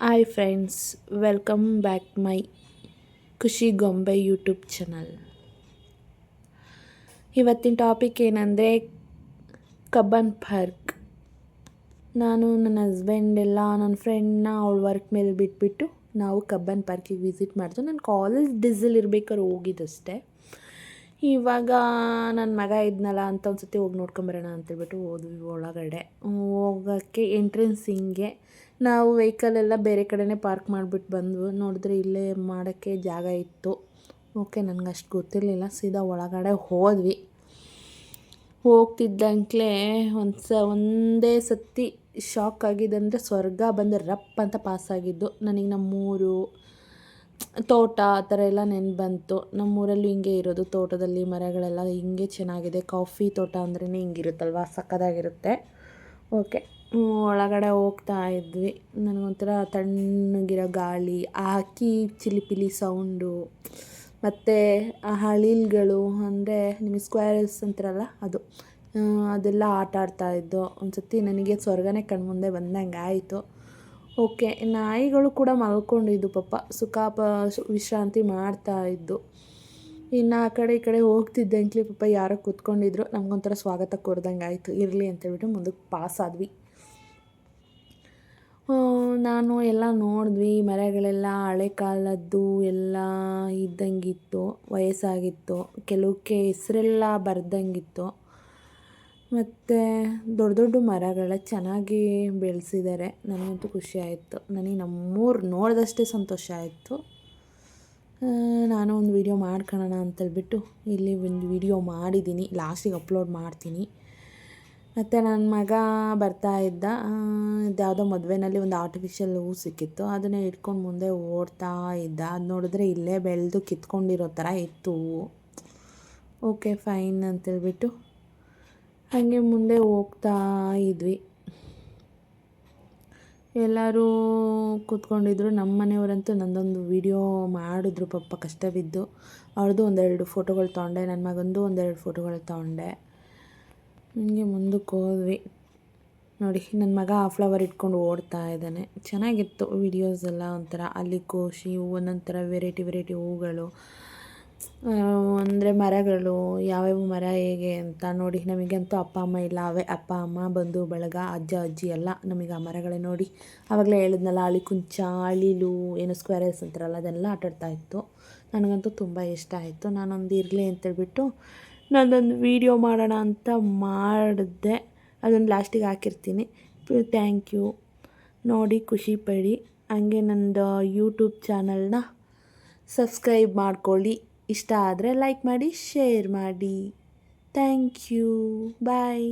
Hi friends welcome back my Khushi Gombe YouTube channel ಇವತ್ತಿನ topic ಏನಂದರೆ Cubbon park ನಾನು ನನ್ನ ಹಸ್ಬೆಂಡ್ ಎಲ್ಲ ನನ್ನ ಫ್ರೆಂಡ್ನ ಅವಳ ವರ್ಕ್ ಮೇಲೆ ಬಿಟ್ಬಿಟ್ಟು ನಾವು ಕಬ್ಬನ್ ಪಾರ್ಕಿಗೆ ವಿಸಿಟ್ ಮಾಡ್ತೀವಿ ನಾನು ಕಾಲೇಜ್ ಡಿಸಲ್ ಇರ್ಬೇಕಾದ್ರೆ ಹೋಗಿದ್ದಷ್ಟೇ. ಇವಾಗ ನನ್ನ ಮಗ ಇದ್ನಲ್ಲ ಅಂತ ಒಂದು ಸತಿ ಹೋಗಿ ನೋಡ್ಕೊಂಬರೋಣ ಅಂತೇಳ್ಬಿಟ್ಟು ಹೋದ್ವಿ ಒಳಗಡೆ. ಹೋಗೋಕ್ಕೆ ಎಂಟ್ರೆನ್ಸ್ ಹಿಂಗೆ. ನಾವು ವೆಹಿಕಲೆಲ್ಲ ಬೇರೆ ಕಡೆನೇ ಪಾರ್ಕ್ ಮಾಡಿಬಿಟ್ಟು ಬಂದ್ವು. ನೋಡಿದ್ರೆ ಇಲ್ಲೇ ಮಾಡೋಕ್ಕೆ ಜಾಗ ಇತ್ತು. ಓಕೆ ನನಗೆ ಅಷ್ಟು ಗೊತ್ತಿರಲಿಲ್ಲ. ಸೀದಾ ಒಳಗಡೆ ಹೋದ್ವಿ. ಹೋಗ್ತಿದ್ದಂಕ್ಲೇ ಒಂದು ಸ ಒಂದೇ ಸತಿ ಶಾಕ್ ಆಗಿದ್ದಂದರೆ ಸ್ವರ್ಗ ಬಂದು ರಪ್ ಅಂತ ಪಾಸಾಗಿದ್ದು ನನಗೆ ನಮ್ಮೂರು, ತೋಟ ಆ ಥರ ಎಲ್ಲ ನೆನ್ಪು ಬಂತು ನಮ್ಮೂರಲ್ಲೂ ಹಿಂಗೆ ಇರೋದು. ತೋಟದಲ್ಲಿ ಮರಗಳೆಲ್ಲ ಹಿಂಗೆ ಚೆನ್ನಾಗಿದೆ. ಕಾಫಿ ತೋಟ ಅಂದ್ರೇ ಹಿಂಗಿರುತ್ತಲ್ವ? ಸಕ್ಕದಾಗಿರುತ್ತೆ. ಓಕೆ ಒಳಗಡೆ ಹೋಗ್ತಾ ಇದ್ವಿ. ನನಗೊಂಥರ ತಣ್ಣಗಿರೋ ಗಾಳಿ, ಆ ಹಕ್ಕಿ ಚಿಲಿಪಿಲಿ ಸೌಂಡು ಮತ್ತು ಆ ಹಳಿಲ್ಗಳು ಅಂದರೆ ನಿಮಗೆ ಸ್ಕ್ವೇರ್ಸ್ ಅಂತಾರಲ್ಲ ಅದು ಅದೆಲ್ಲ ಆಟ ಆಡ್ತಾಯಿದ್ದು ಒಂದು ಸತಿ ನನಗೆ ಸ್ವರ್ಗನೇ ಕಣ್ಮುಂದೆ ಬಂದಂಗೆ ಆಯಿತು. ಓಕೆ, ನಾಯಿಗಳು ಕೂಡ ಮಲ್ಕೊಂಡಿದ್ದು ಪಾಪ. ಸುಖಾಪ ವಿಶ್ರಾಂತಿ ಮಾಡ್ತಾ ಇದ್ದು. ಇನ್ನು ಆ ಕಡೆ ಈ ಕಡೆ ಹೋಗ್ತಿದ್ದಂಗೆ ಪಾಪ ಯಾರೋ ಕೂತ್ಕೊಂಡಿದ್ರು. ನಮಗೊಂಥರ ಸ್ವಾಗತ ಕೋರ್ದಂಗೆ ಆಯಿತು. ಇರಲಿ ಅಂತೇಳ್ಬಿಟ್ಟು ಮುಂದಕ್ಕೆ ಪಾಸ್ ಆದ್ವಿ. ನಾನು ಎಲ್ಲ ನೋಡಿದ್ವಿ, ಮರಗಳೆಲ್ಲ ಹಳೆ ಕಾಲದ್ದು ಎಲ್ಲ ಇದ್ದಂಗಿತ್ತು, ವಯಸ್ಸಾಗಿತ್ತು. ಕೆಲವಕ್ಕೆ ಹೆಸರೆಲ್ಲ ಬರ್ದಂಗಿತ್ತು. ಮತ್ತು ದೊಡ್ಡ ದೊಡ್ಡ ಮರಗಳ ಚೆನ್ನಾಗಿ ಬೆಳೆಸಿದ್ದಾರೆ. ನನಗಂತೂ ಖುಷಿ ಆಯಿತು. ನನಗೆ ನಮ್ಮೂರು ನೋಡಿದಷ್ಟೇ ಸಂತೋಷ ಆಯಿತು. ನಾನು ಒಂದು ವೀಡಿಯೋ ಮಾಡ್ಕೊಳ್ಳೋಣ ಅಂತೇಳ್ಬಿಟ್ಟು ಇಲ್ಲಿ ಒಂದು ವಿಡಿಯೋ ಮಾಡಿದ್ದೀನಿ. ಲಾಸ್ಟಿಗೆ ಅಪ್ಲೋಡ್ ಮಾಡ್ತೀನಿ. ಮತ್ತು ನನ್ನ ಮಗ ಬರ್ತಾ ಇದ್ದ. ಯಾವುದೋ ಮದುವೆನಲ್ಲಿ ಒಂದು ಆರ್ಟಿಫಿಷಿಯಲ್ ಹೂ ಸಿಕ್ಕಿತ್ತು. ಅದನ್ನೇ ಇಟ್ಕೊಂಡು ಮುಂದೆ ಓಡ್ತಾ ಇದ್ದ. ಅದು ನೋಡಿದ್ರೆ ಇಲ್ಲೇ ಬೆಳೆದು ಕಿತ್ಕೊಂಡಿರೋ ಥರ ಇತ್ತು. ಓಕೆ, ಫೈನ್ ಅಂತೇಳ್ಬಿಟ್ಟು ಹಾಗೆ ಮುಂದೆ ಹೋಗ್ತಾ ಇದ್ವಿ. ಎಲ್ಲರೂ ಕೂತ್ಕೊಂಡಿದ್ರು. ನಮ್ಮ ಮನೆಯವರಂತೂ ನಂದೊಂದು ವಿಡಿಯೋ ಮಾಡಿದ್ರು. ಪಾಪ ಕಷ್ಟ ಬಿದ್ದು ಅವ್ರದ್ದು ಒಂದೆರಡು ಫೋಟೋಗಳು ತೊಗೊಂಡೆ ನನ್ನ ಮಗಂದು ಒಂದೆರಡು ಫೋಟೋಗಳು ತೊಗೊಂಡೆ ಹಂಗೆ ಮುಂದಕ್ಕೆ ಹೋದ್ವಿ. ನೋಡಿ ನನ್ನ ಮಗ ಆ ಫ್ಲವರ್ ಇಟ್ಕೊಂಡು ಓಡ್ತಾ ಇದ್ದಾನೆ. ಚೆನ್ನಾಗಿತ್ತು ವಿಡಿಯೋಸ್ ಎಲ್ಲ ಒಂಥರ. ಅಲ್ಲಿ ಕೋಶಿ ಒಂದೊಂದು ಥರ ವೆರೈಟಿ ವೆರೈಟಿ ಹೂಗಳು ಅಂದರೆ ಮರಗಳು, ಯಾವ್ಯಾವ ಮರ ಹೇಗೆ ಅಂತ ನೋಡಿ. ನಮಗಂತೂ ಅಪ್ಪ, ಅಮ್ಮ ಇಲ್ಲ. ಅವೇ ಅಪ್ಪ, ಅಮ್ಮ, ಬಂಧು, ಬಳಗ, ಅಜ್ಜ, ಅಜ್ಜಿ ಎಲ್ಲ ನಮಗೆ ಆ ಮರಗಳೇ ನೋಡಿ. ಆವಾಗಲೇ ಹೇಳಿದ್ನಲ್ಲ ಅಳಿ ಕುಂಚ ಅಳಿಲು ಏನು ಸ್ಕ್ವೇರಸ್ ಅಂತಾರಲ್ಲ, ಅದೆಲ್ಲ ಆಟಾಡ್ತಾ ಇತ್ತು. ನನಗಂತೂ ತುಂಬ ಇಷ್ಟ ಆಯಿತು. ನಾನೊಂದು ಇರಲಿ ಅಂತೇಳ್ಬಿಟ್ಟು ನಾನೊಂದು ವೀಡಿಯೋ ಮಾಡೋಣ ಅಂತ ಮಾಡಿದೆ. ಅದನ್ನು ಲಾಸ್ಟಿಗೆ ಹಾಕಿರ್ತೀನಿ. ಥ್ಯಾಂಕ್ ಯು ನೋಡಿ, ಖುಷಿ ಪಡಿ. ಹಂಗೆ ನಂದು ಯೂಟ್ಯೂಬ್ ಚಾನಲ್ನ ಸಬ್ಸ್ಕ್ರೈಬ್ ಮಾಡ್ಕೊಳ್ಳಿ. ಇಷ್ಟ ಆದರೆ ಲೈಕ್ ಮಾಡಿ ಶೇರ್ ಮಾಡಿ. Thank you bye